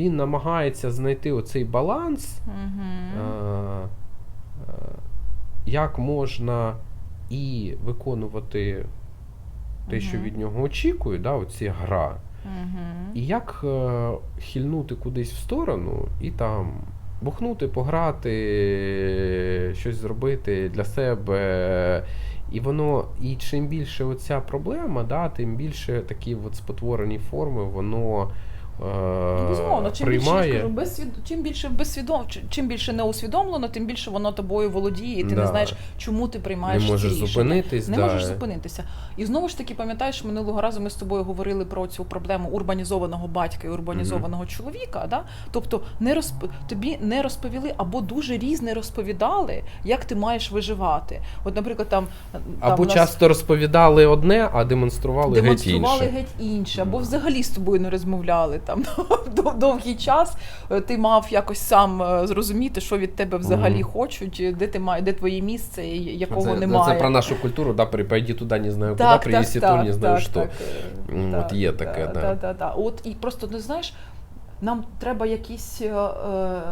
він намагається знайти оцей баланс, Угу. е, е, як можна і виконувати те, що від нього очікують, да, оці гра. Угу. І як е, хильнути кудись в сторону і там бухнути, пограти, щось зробити для себе. І воно, і чим більше оця проблема, да, тим більше такі от спотворені форми, воно е, Безумовно, чим більше, приймає. кажу, безсвід... чим більше безсвідом... чим більше не усвідомлено, тим більше воно тобою володіє, і ти Да. не знаєш, чому ти приймаєш не ці можеш рішення. зупинитись. Не да. можеш зупинитися. І знову ж таки, пам'ятаєш, минулого разу ми з тобою говорили про цю проблему урбанізованого батька і урбанізованого чоловіка. Да? Тобто не розп... тобі не розповіли або дуже різне розповідали, як ти маєш виживати. От, наприклад, там, там Або нас часто розповідали одне, а демонстрували, демонстрували геть інше. геть інше, або взагалі з тобою не розмовляли там довгий час. Е, Ти мав якось сам е, зрозуміти, що від тебе взагалі хочуть, де ти має, де твоє місце, якого це, немає. Це про нашу культуру, да, прийди туди, не знаю куди, принеси то, не знаю що. е, от є таке, да. От і просто не знаєш. Нам треба якісь, е, е,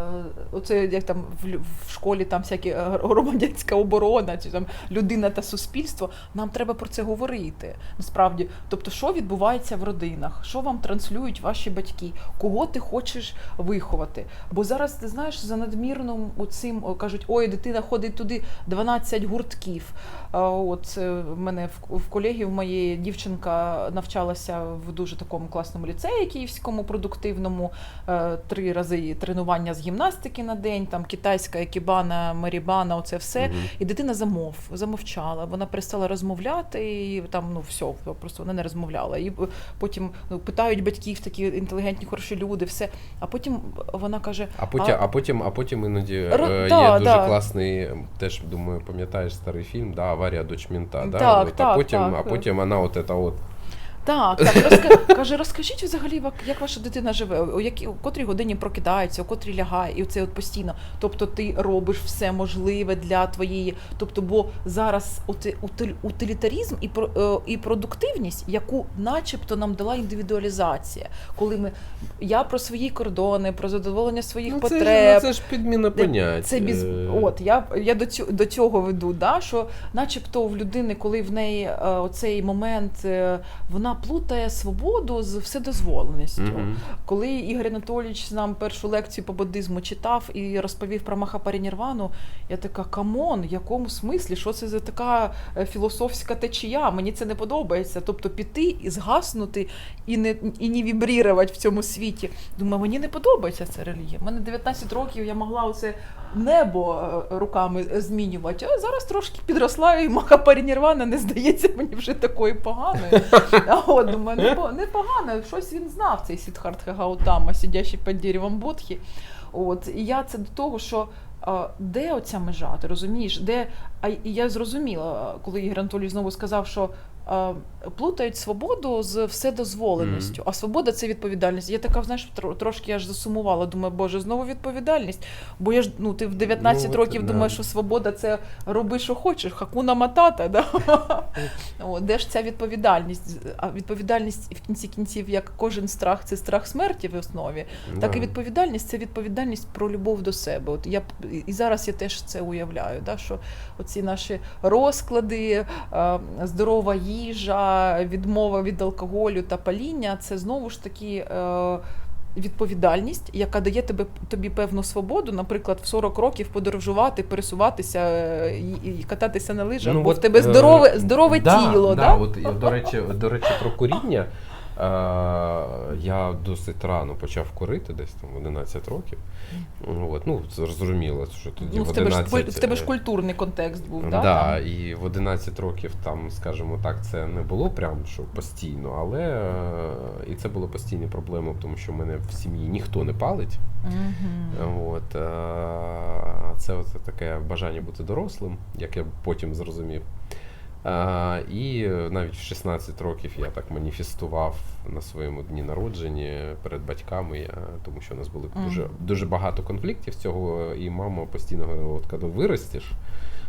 оце як там в, в школі там всякі е, громадянська оборона, чи там людина та суспільство. Нам треба про це говорити. Насправді, тобто, що відбувається в родинах, що вам транслюють ваші батьки, кого ти хочеш виховати. Бо зараз ти знаєш за надмірним оцим кажуть, ой, дитина ходить туди 12 гуртків. От е, в мене в, в колеги в моєї дівчинка навчалася в дуже такому класному ліцеї київському продуктивному. Е, Три рази тренування з гімнастики на день, там китайська екібана, марібана, оце все. Мгм. І дитина замов, замовчала. Вона перестала розмовляти, і там ну все, просто вона не розмовляла. І потім ну, питають батьків, такі інтелігентні, хороші люди, все. А потім вона каже: А потім, а, потім, а потім іноді Ро- е, да, є дуже да. класний, теж думаю, пам'ятаєш старий фільм, да, Аварія дочь мента. Да? Так, от, так, а потім, так. а потім вона от от. Так, так, розка... каже, розкажіть взагалі, як ваша дитина живе, у якій у котрій годині прокидається, у котрій лягає, і це от постійно. Тобто ти робиш все можливе для твоєї. Тобто, бо зараз утилітарізм і про е, і продуктивність, яку начебто нам дала індивідуалізація, коли ми я про свої кордони, про задоволення своїх Ну, це, ж, потреб. ну, це ж підміна понять. Це біз... Е, От я, я до цього до цього веду, да, що начебто в людини, коли в неї е, оцей момент, вона плутає свободу з вседозволеністю. мгм. Коли Ігор Анатолійович нам першу лекцію по буддизму читав і розповів про Махапарінірвану, я така камон, в якому смислі? Що це за така е, філософська течія? Мені це не подобається. Тобто піти і згаснути і не і не вібрірувати в цьому світі. Думаю, мені не подобається ця релігія. У мене 19 років, я могла оце небо е, руками змінювати. А зараз трошки підросла, і Махапарінірвана не здається мені вже такою поганою. От думаю, непо- непогано, щось він знав, цей Сідхартха Гаутама, сидячий під деревом Бодхі. От, і я це до того, що а, де оця межа, ти розумієш? Де, а і я зрозуміла, коли Ігор Анатолій знову сказав, що плутають свободу з вседозволеністю, а свобода це відповідальність. Я така, знаєш, трошки аж засумувала. Думаю, боже, знову відповідальність. Бо я ж ну ти в 19 Ну, років да. думаєш, що свобода це роби, що хочеш, хакуна матата. Да? О, де ж ця відповідальність? А відповідальність в кінці кінців, як кожен страх, це страх смерті в основі. Так і відповідальність це відповідальність про любов до себе. От я і зараз я теж це уявляю, да, що оці наші розклади, здорова їжа, відмова від алкоголю та паління це знову ж таки. е, Відповідальність, яка дає тебе тобі певну свободу, наприклад, в 40 років подорожувати, пересуватися е, і, кататися на лижах, бо в тебе е, здорове, здорове да, тіло. Да, Да? От, до, речі, до речі, про куріння. Е, я досить рано почав курити, десь там в 11 років. От, ну, зрозуміло, що тоді Ну, в в, тебе ж, в тебе ж е, культурний контекст був, да? Да, і в 11 років там, скажімо так, це не було прям що постійно, але е, і це було постійні проблеми, тому що в мене в сім'ї ніхто не палить. Мгм. От, це от таке бажання бути дорослим, як я потім зрозумів. Е, І навіть в 16 років я так маніфестував на своєму дні народження перед батьками, я, тому що у нас було дуже, дуже багато конфліктів цього, і мама постійно говорила: от коли виростеш,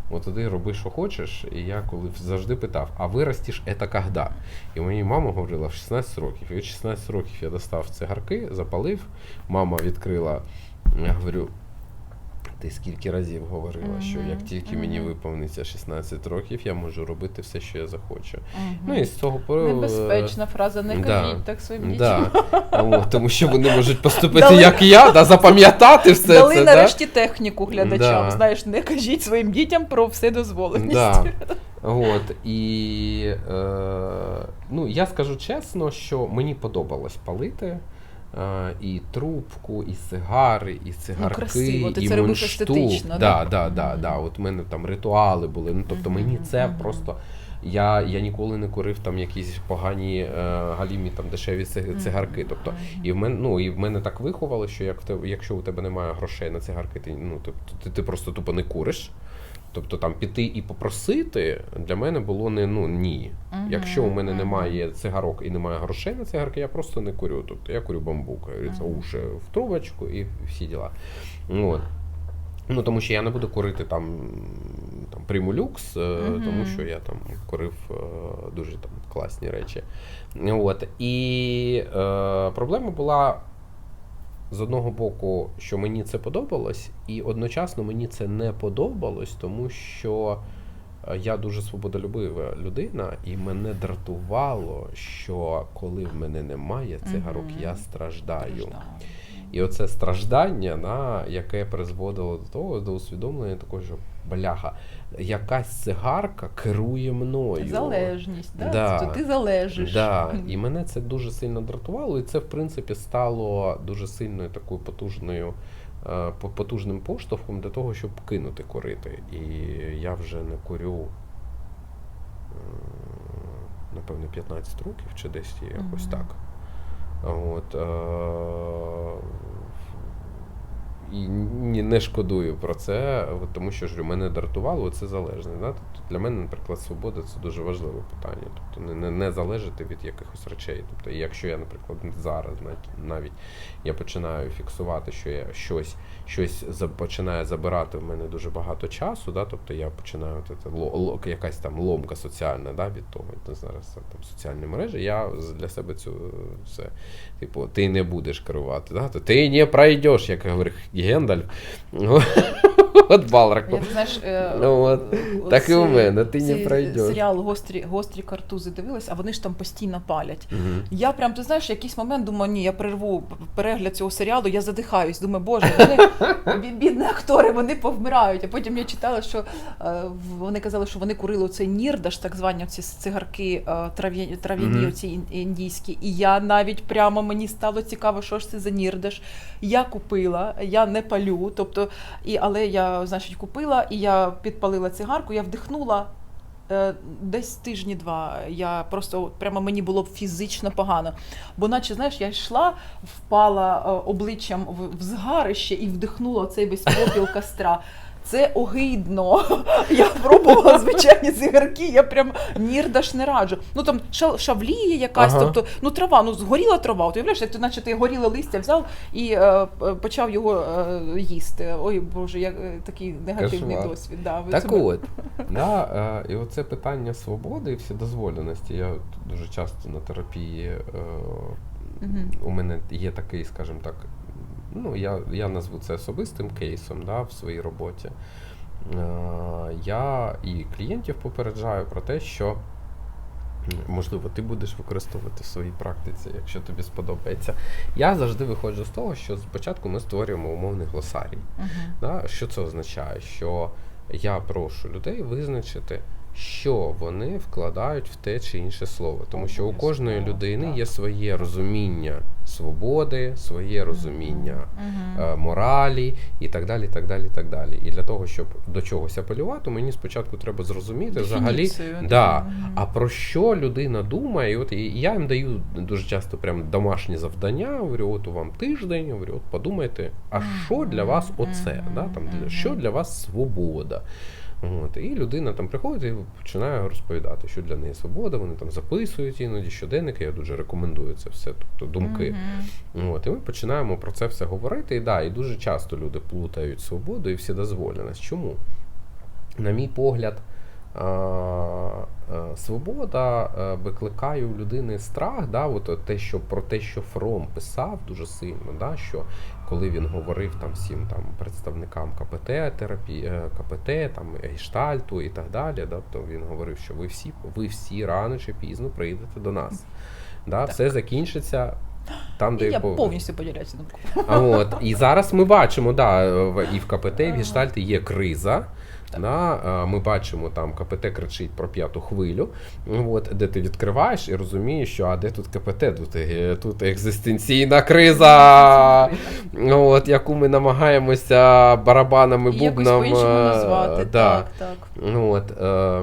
от туди роби, що хочеш. І я коли завжди питав, а виростеш це коли? І мені мама говорила в 16 років. І от 16 років я достав цигарки, запалив. Мама відкрила. Я говорю. Ти скільки разів говорила, що як тільки мені виповниться 16 років, я можу робити все, що я захочу. Мгм. Ну і з того пору. Небезпечна фраза, не да. кажіть так своїм дітям. Да. Тому що вони можуть поступити Дали- як я, да, запам'ятати все Дали це. нарешті техніку глядачам. Да. Знаєш, не кажіть своїм дітям про вседозволеність. Да. Да. От, і е, ну, я скажу чесно, що мені подобалось палити. Е, і трубку, і сигари, і цигарки, красиво, ти і це естетично, да, да? да, да, да. От в мене там ритуали були. Ну, тобто мені це просто. Я, я ніколи не курив там якісь погані е, галімі там дешеві цигарки. Тобто, і в мене, ну, і в мене так виховали, що як в тебе, якщо у тебе немає грошей на цигарки, ти, ну, тобто, ти, ти просто тупо не куриш. Тобто там піти і попросити для мене було не ну ні. Мгм, Якщо у мене мгм. немає цигарок і немає грошей на цигарки, я просто не курю. Тобто я курю бамбук, говориться, Мгм. уші в трубочку і всі діла. От. Ну, тому що я не буду курити там, там примулюкс, е, Мгм. тому що я там курив е, дуже там класні речі. От. І е, проблема була з одного боку, що мені це подобалось, і одночасно мені це не подобалось, тому що е, я дуже свободолюбива людина, і мене дратувало, що коли в мене немає цигарок, Мгм. я страждаю. Страждаю. І оце страждання, на, яке призводило до того, до усвідомлення такого, що бляха, якась цигарка керує мною. Залежність, да? Да. То ти залежиш. Да, і мене це дуже сильно дратувало, і це, в принципі, стало дуже сильною такою потужною, е, потужним поштовхом для того, щоб кинути курити. І я вже не курю, напевно, 15 років чи десь якось Мгм. так. От, е, і ні, не шкодую про це, от тому що ж мене дратувало це залежність. Да? Тобто для мене, наприклад, свобода це дуже важливе питання. Тобто не, не, залежати від якихось речей. Тобто, якщо я, наприклад, зараз навіть- я починаю фіксувати, що я щось, щось починає забирати в мене дуже багато часу, да? тобто я починаю от це, ло, якась там ломка соціальна да? від того, то зараз там соціальні мережі, я для себе цю все, типу, ти не будеш керувати, да? ти не пройдеш, як говорить Гендальф. От Балрак. Знаєш, е, Ну, от, от так і у мене, ти не пройдеш. Серіал гострі, гострі картузи дивилась, а вони ж там постійно палять. Угу. Я прям, ти знаєш, якийсь момент думаю, ні, я перерву перегляд цього серіалу, я задихаюсь. Думаю, боже, вони бідні актори, вони повмирають. А потім я читала, що е, вони казали, що вони курили оцей нірдаш, так звані ці цигарки е, трав'яні, оці індійські. І я навіть прямо мені стало цікаво, що ж це за нірдаш. Я купила, я не палю, тобто, і, але я, значить, купила, і я підпалила цигарку, я вдихнула. Е, Десь тижні два я просто прямо мені було фізично погано. Бо, наче, знаєш, я йшла, впала е, обличчям в згарище і вдихнула цей весь попіл костра. Це огидно. Я пробувала звичайні цигарки, я прям нірдаш не раджу. Ну там ша- шавлія якась, Ага. тобто, ну трава, ну згоріла трава. От уявляєш, як ти, наче ти горіле листя взяв і е, почав його е, їсти. Ой Боже, як е, такий негативний Кошмар. досвід. Да, Так цьому- от, да, е, і оце питання свободи і вседозволеності. Я дуже часто на терапії е, Мгм. у мене є такий, скажімо так, ну я, я назву це особистим кейсом да, в своїй роботі. Е, я і клієнтів попереджаю про те, що можливо ти будеш використовувати в своїй практиці, якщо тобі сподобається. Я завжди виходжу з того, що спочатку ми створюємо умовний глосарій. Мгм. Да? Що це означає? Що я прошу людей визначити, що вони вкладають в те чи інше слово. Тому що у кожної людини є своє розуміння свободи, своє розуміння е, моралі і так далі. так далі, так далі. І для того, щоб до чогось апелювати, мені спочатку треба зрозуміти взагалі. Да, а про що людина думає? І от і я їм даю дуже часто прям домашні завдання. Говорю, от у вам тиждень, говорю, от подумайте, а що для вас оце? Да? Там, для- що для вас свобода? От, і людина там приходить і починає розповідати, що для неї свобода. Вони там записують іноді щоденники. Я дуже рекомендую це все, тобто думки. Мгм. От, і ми починаємо про це все говорити. І да, і дуже часто люди плутають свободу і вседозволеність. Чому? на мій погляд, а, свобода викликає у людини страх, да, от те, що про те, що Фром писав дуже сильно, да, що коли він говорив там всім там представникам КПТ терапії, е, КПТ, там гештальту і так далі, да, то він говорив, що ви всі, ви всі рано чи пізно прийдете до нас. Да, Так. все закінчиться там, І де я пов- повністю поділяюся а от і зараз ми бачимо, да, і в КПТ, і в Гештальті є криза. Да, ми бачимо, там КПТ кричить про п'яту хвилю, от, де ти відкриваєш і розумієш, що а де тут КПТ, тут, е, тут екзистенційна криза, от, яку ми намагаємося барабанами, І якось по-іншому е, назвати. да. Так, так. От, е,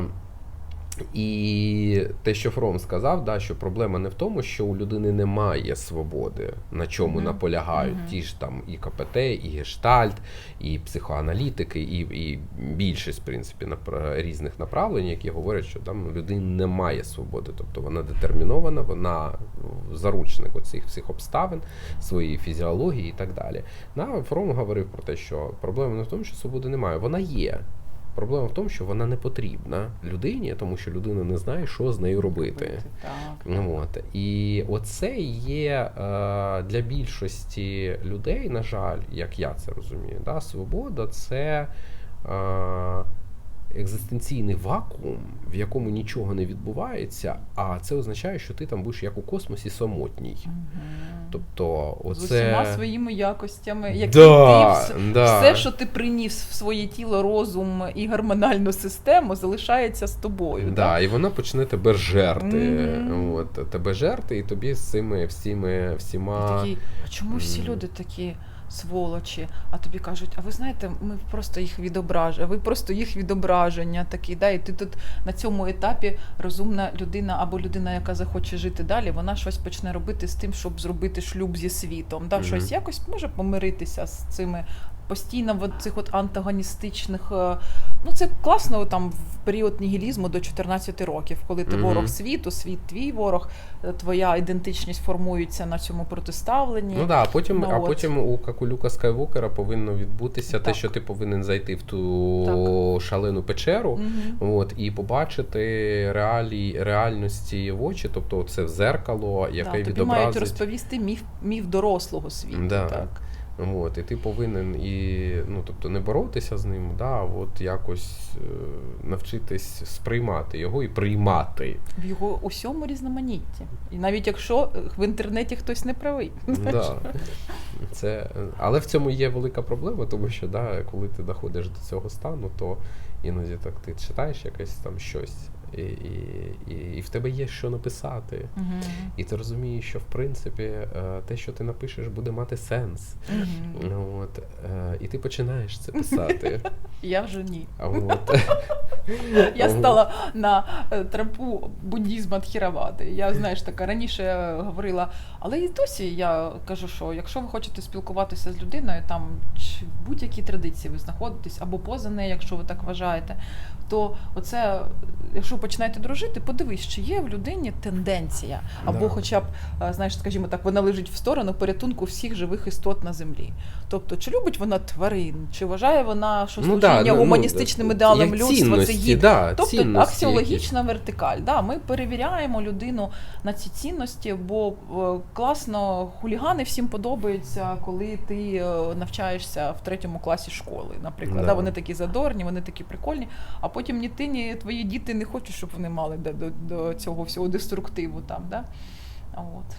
і те, що Фром сказав, да, що проблема не в тому, що у людини немає свободи, на чому Мгм. наполягають Мгм. ті ж там і КПТ, і Гештальт, і психоаналітики, і, і більшість, в принципі, напра- різних направлень, які говорять, що там людини немає свободи, тобто вона детермінована, вона заручник оцих всіх обставин, своєї фізіології і так далі. На Фром говорив про те, що проблема не в тому, що свободи немає, вона є. Проблема в тому, що вона не потрібна людині, тому що людина не знає, що з нею робити. Так. Ну, От. І оце є е, для більшості людей, на жаль, як я це розумію, да, свобода це е, екзистенційний вакуум, в якому нічого не відбувається, а це означає, що ти там будеш як у космосі самотній. Мгм. Тобто, З усіма своїми якостями, які Да, ти да. все, що ти приніс в своє тіло, розум і гормональну систему, залишається з тобою. Да, і вона почне тебе жерти. Мгм. От, тебе жерти, і тобі з цими всіми всіма. такий, а чому всі люди такі сволочі? А тобі кажуть, а ви знаєте, ми просто їх відображення, ви просто їх відображення такі, да, і ти тут на цьому етапі розумна людина або людина, яка захоче жити далі, вона щось почне робити з тим, щоб зробити шлюб зі світом. Да, Мгм. Щось якось може помиритися з цими постійно в цих от антагоністичних. Ну це класно там в період нігілізму до 14 років, коли ти Мгм. ворог світу, світ твій ворог, е, твоя ідентичність формується на цьому протиставленні. Ну да, а потім, Ну, а от. потім у як у Люка Скайвокера повинно відбутися те, що ти повинен зайти в ту шалену печеру. Мгм. От, і побачити реалії, реальності в очі, тобто це зеркало, яке Да, тобі мають розповісти міф, міф дорослого світу. Да. Так. От, і ти повинен і ну, тобто не боротися з ним, да, а от якось е, навчитись сприймати його і приймати. В його усьому різноманітті. І навіть якщо е, в інтернеті хтось не правий. Да. Це, але в цьому є велика проблема, тому що да, коли ти доходиш до цього стану, то іноді так ти читаєш якесь там щось, і, і, і, в тебе є що написати. Мгм. І ти розумієш, що в принципі е, те, що ти напишеш, буде мати сенс. Ну, От, е, і ти починаєш це писати. Я вже ні. От, Я стала на е, тропу буддізма Тхіравади. Я знаєш, така раніше говорила, але і досі я кажу, що якщо ви хочете спілкуватися з людиною, там чи будь-якій традиції ви знаходитесь, або поза нею, якщо ви так вважаєте, то оце, якщо ви починаєте дружити, подивись, чи є в людині тенденція, або Да. хоча б, е, знаєш, скажімо так, вона лежить в сторону порятунку всіх живих істот на землі. Тобто, чи любить вона тварин, чи вважає вона, що ну, да, служіння ну, гуманістичним ну, ідеалам як людства це гідно. да, Тобто аксіологічна вертикаль. Да, ми перевіряємо людину на ці цінності, бо е, класно хулігани всім подобаються, коли ти е, навчаєшся в третьому класі школи. Наприклад, Да. да. вони такі задорні, вони такі прикольні. А потім ні ти, ні твої діти не хочуть, щоб вони мали до, до, до цього всього деструктиву там. Да? От.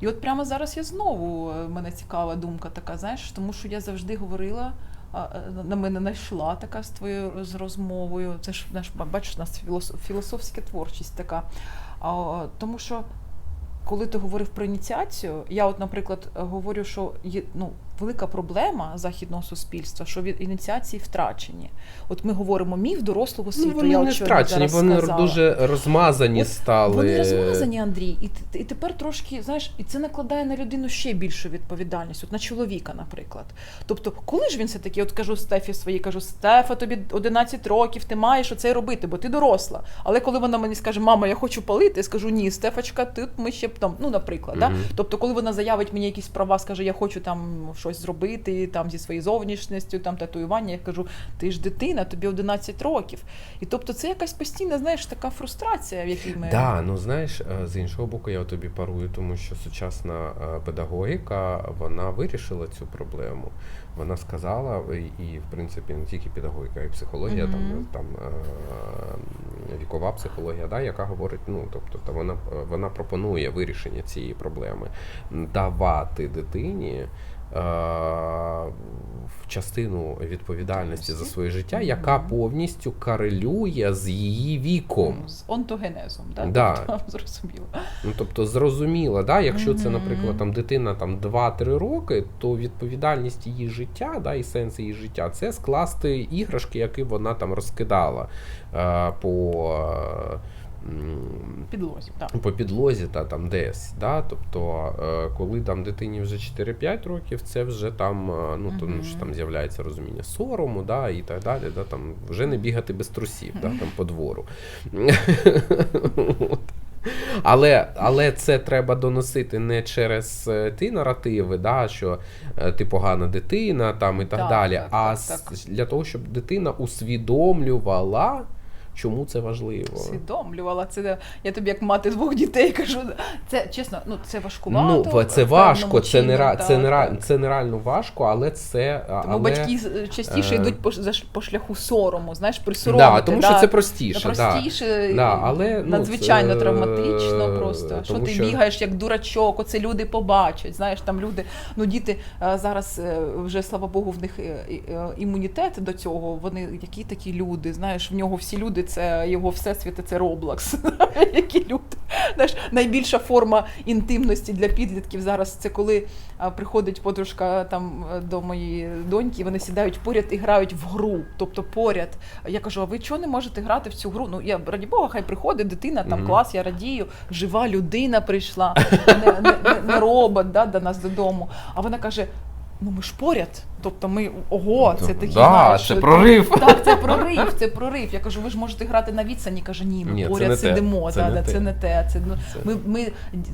І от прямо зараз я знову е, мене цікава думка така, знаєш, тому що я завжди говорила. е, На мене знайшла така з твоєю з розмовою. Це ж наш бачиш, у нас філософ, філософська творчість така. А, тому що коли ти говорив про ініціацію, я, от, наприклад, говорю, що є ну, велика проблема західного суспільства, що від ініціації втрачені. От ми говоримо міф дорослого світу. Ну, вони я не втрачені, вони сказала. дуже розмазані От стали. Вони розмазані, Андрій, і, і тепер трошки, знаєш, і це накладає на людину ще більшу відповідальність, от на чоловіка, наприклад. Тобто, коли ж він все таки, от кажу Стефі своїй, кажу, Стефа, тобі 11 років, ти маєш оце робити, бо ти доросла. Але коли вона мені скаже, мама, я хочу палити, я скажу, ні, Стефочка, тут ми ще скриптом, ну, наприклад. Да? Тобто, коли вона заявить мені якісь права, скаже, я хочу там щось зробити там зі своєю зовнішністю, там татуювання, я кажу, ти ж дитина, тобі 11 років. І тобто це якась постійна, знаєш, така фрустрація, в якій ми. Да, ну знаєш, е, з іншого боку, я тобі парую, тому що сучасна е, педагогіка вона вирішила цю проблему. Вона сказала, і, в принципі не тільки педагогіка, і психологія, Мгм. там, там е, вікова психологія, да, яка говорить, ну тобто та вона, вона пропонує вирішення цієї проблеми, давати дитині. Е, В частину відповідальності за своє життя, яка повністю корелює з її віком. З онтогенезом, да? Да. Тобто, зрозуміло. Ну, тобто, зрозуміло, да, якщо це, наприклад, там дитина там 2-3 роки, то відповідальність її життя, да, і сенс її життя це скласти іграшки, які вона там розкидала е, по, е, Підлозі, так. по підлозі та там десь. Да? Тобто, е, коли там дитині вже 4-5 років, це вже там, е, ну, тому що там з'являється розуміння сорому, да, і так далі. Да? Там вже не бігати без трусів, да, там по двору. Але, але це треба доносити не через е, ті наративи, да, що ти погана дитина там, і так, Так, далі, так, а так, так. для того, щоб дитина усвідомлювала, чому це важливо. Усвідомлювала це. Я тобі як мати двох дітей кажу. Це чесно, ну це важкувато. Ну, це важко, це, не, ра- це, не, це нереально важко, але це. Тому але... батьки частіше е, йдуть по, по шляху сорому, знаєш, присоромити. Да, тому що це Це простіше. Да. простіше, Да, але, ну, надзвичайно це, травматично е, просто. Що ти що- бігаєш як дурачок, оце люди побачать. Знаєш, там люди, ну діти е, зараз вже слава Богу, в них імунітет до цього. Вони які такі люди. Знаєш, в нього всі люди, це його всесвіти, це Роблакс. Які люди. Знаєш, найбільша форма інтимності для підлітків зараз це коли приходить подружка там е, до моєї доньки, вони сідають поряд і грають в гру. Тобто поряд. Я кажу, а ви чого не можете грати в цю гру? Ну я раді Бога, хай приходить дитина, там Мгм. клас, я радію, жива людина прийшла, не, не, не, не робот да, до нас додому. А вона каже. Ну ми ж поряд. Тобто ми ого, це такі да, це прорив. Так, це прорив, це прорив. Я кажу, ви ж можете грати на відстані. Каже, ні, ми Ні, це поряд не те, сидимо. це да, не да, те. це не те. Це, ну, Це- ми, ми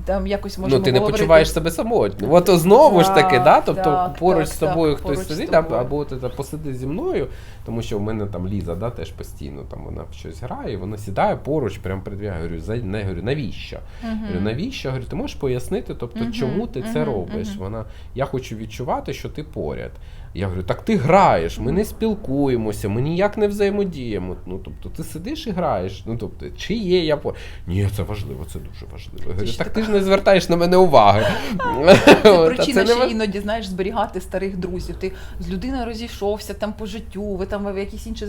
там якось можемо Ну, ти не говорити. почуваєш себе самотньо. От знову ж таки, Так, да? тобто так, поруч так, з тобою так, хтось поруч з сидить, тобою. або, або ти посиди зі мною, тому що в мене там Ліза да, теж постійно там вона в щось грає, вона сідає поруч, прямо перед я говорю, за не говорю, навіщо? Мгм. Говорю, навіщо? Говорю, ти можеш пояснити, тобто, Мгм, чому ти це мгм, робиш? мгм. Вона, я хочу відчувати, що ти поряд. Я говорю, так ти граєш, ми не спілкуємося, ми ніяк не взаємодіємо. Ну, тобто, ти сидиш і граєш. Ну, тобто, чи є я по. Ні, це важливо, це дуже важливо. Я говорю, так ти ж не звертаєш на мене уваги. Це причина ще іноді знаєш зберігати старих друзів. Ти з людиною розійшовся там по життю, ви там в якісь інші.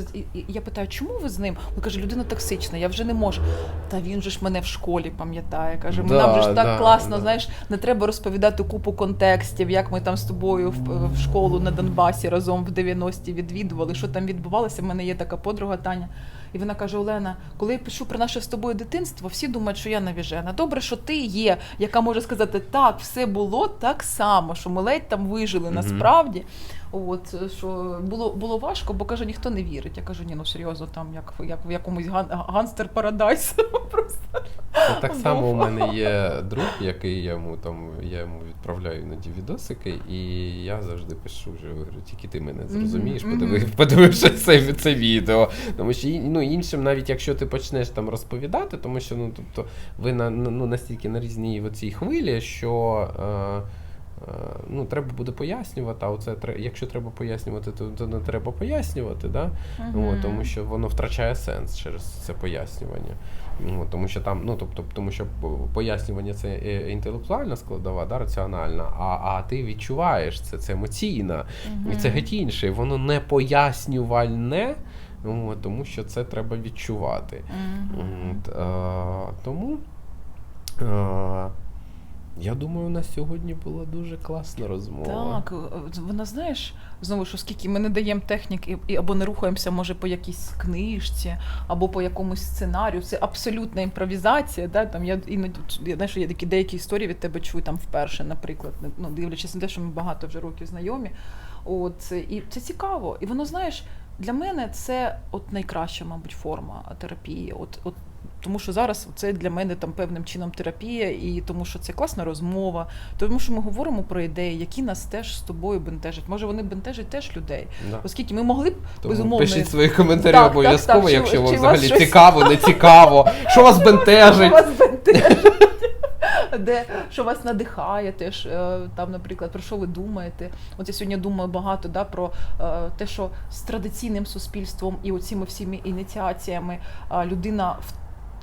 Я питаю, чому ви з ним? Він каже, людина токсична, я вже не можу. Та він же ж мене в школі пам'ятає. Каже, нам же ж так класно, знаєш, не треба розповідати купу контекстів, як ми там з тобою в, в школу на Донбасі разом в 90-ті відвідували, що там відбувалося. У мене є така подруга Таня. І вона каже: Олена, коли я пишу про наше з тобою дитинство, всі думають, що я навіжена. Добре, що ти є, яка може сказати, так, все було так само, що ми ледь там вижили насправді. От що було було важко, бо каже, ніхто не вірить. Я кажу, ні, ну серйозно, там як, як в якомусь ган, ганстер парадайс. Просто так само у мене є друг, який я йому там я йому відправляю іноді відосики, і я завжди пишу вже говорю, тільки ти мене зрозумієш, Мгм, подиви, мгм. подививши це, це відео. Тому що ну, іншим, навіть якщо ти почнеш там розповідати, тому що ну тобто ви на ну, настільки на різній цій хвилі, що. Е, е, Ну, треба буде пояснювати, а оце якщо треба пояснювати, то, то не треба пояснювати, да? От, тому що воно втрачає сенс через це пояснювання. От, тому що там, ну тобто, тому що пояснювання це е, інтелектуальна складова, да, раціональна, а, а ти відчуваєш це, це емоційна. І це геть інше. Воно не пояснювальне, тому що це треба відчувати. Мгм. От, е, тому. Е, я думаю, у нас сьогодні була дуже класна розмова. Так, вона знаєш, знову що скільки ми не даємо технік і, і або не рухаємося, може, по якійсь книжці, або по якомусь сценарію. Це абсолютна імпровізація. Да? Там я іноді я знаєш, я такі деякі історії від тебе чую там вперше, наприклад, ну, дивлячись на те, що ми багато вже років знайомі. От і це цікаво. І воно знаєш, для мене це от найкраща, мабуть, форма терапії. От, от, тому що зараз це для мене там певним чином терапія, і тому що це класна розмова, тому що ми говоримо про ідеї, які нас теж з тобою бентежать. Може, вони бентежать теж людей, Да. оскільки ми могли б Тому безумовно. пишіть свої коментарі обов'язково, якщо вам чи взагалі щось- цікаво, не цікаво, що вас Що вас бентежить? Де що вас надихає, теж е, там, наприклад, про що ви думаєте? От я сьогодні думаю багато да, про е, те, що з традиційним суспільством і оціми всіми ініціаціями людина в-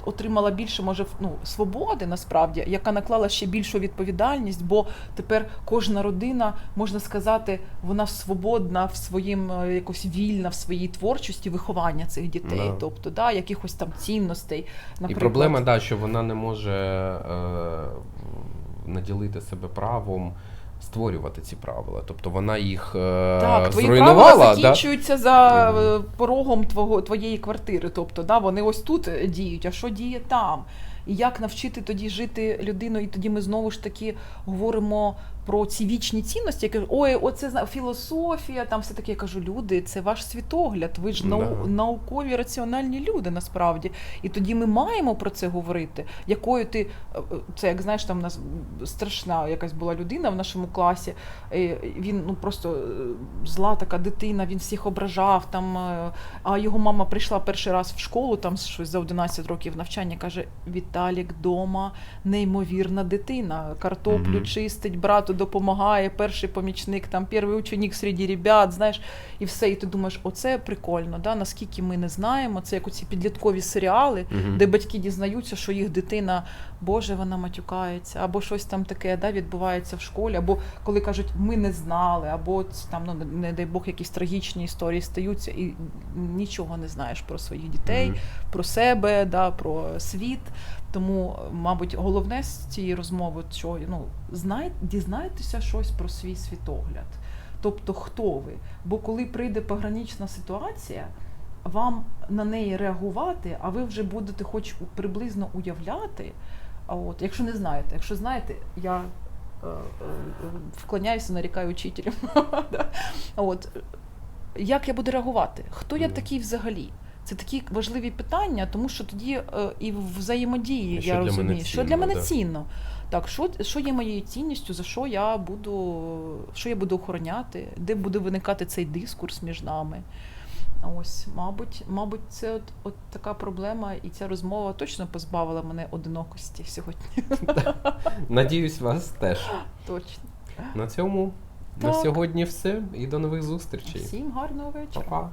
отримала більше, може, ну, свободи насправді, яка наклала ще більшу відповідальність, бо тепер кожна родина, можна сказати, вона свободна в своїм е, якось вільна в своїй творчості виховання цих дітей, Да. тобто да, якихось там цінностей. І проблема, да, що вона не може е, наділити себе правом створювати ці правила. Тобто вона їх е, Так, твої зруйнувала. правила да? закінчуються за е, порогом твого, твоєї квартири. Тобто, да, вони ось тут е, діють, а що діє там? І як навчити тоді жити людину? І тоді ми знову ж таки говоримо про ці вічні цінності. Я кажу, ой, оце філософія, там все таке. Я кажу, люди, це ваш світогляд. Ви ж нау- Да. наукові раціональні люди насправді. І тоді ми маємо про це говорити. Якою ти це, як знаєш, там у нас страшна якась була людина в нашому класі. Він ну просто е, зла така дитина, він всіх ображав. Там, е, а його мама прийшла перший раз в школу, там щось за 11 років навчання. каже: Віталік дома неймовірна дитина. Картоплю Мгм. чистить, брату допомагає, перший помічник, там перший ученик серед ребят, знаєш, і все. І ти думаєш, оце прикольно, да? наскільки ми не знаємо. Це як оці підліткові серіали, Мгм. де батьки дізнаються, що їх дитина, Боже, вона матюкається, або щось там таке да, відбувається в школі, або коли кажуть, ми не знали, або там, ну, не- дай Бог, якісь трагічні історії стаються, і нічого не знаєш про своїх дітей, Мгм. про себе, да, про світ. Тому, мабуть, головне з цієї розмови, що ну, знай, дізнайтеся щось про свій світогляд. Тобто, хто ви? Бо коли прийде погранична ситуація, вам на неї реагувати, а ви вже будете хоч приблизно уявляти. А от, якщо не знаєте, якщо знаєте, я е, е, вклоняюся, нарікаю учителям. От, як я буду реагувати? Хто я такий взагалі? Це такі важливі питання, тому що тоді е, і в взаємодії І що я для мене розумію, що для мене да. цінно. Так, що, що є моєю цінністю, за що я буду, що я буду охороняти, де буде виникати цей дискурс між нами. Ось, мабуть, мабуть, це от, от така проблема, і ця розмова точно позбавила мене одинокості сьогодні. Надіюсь, вас теж. Точно. На цьому на сьогодні все і до нових зустрічей. Всім гарного вечора. Па-па.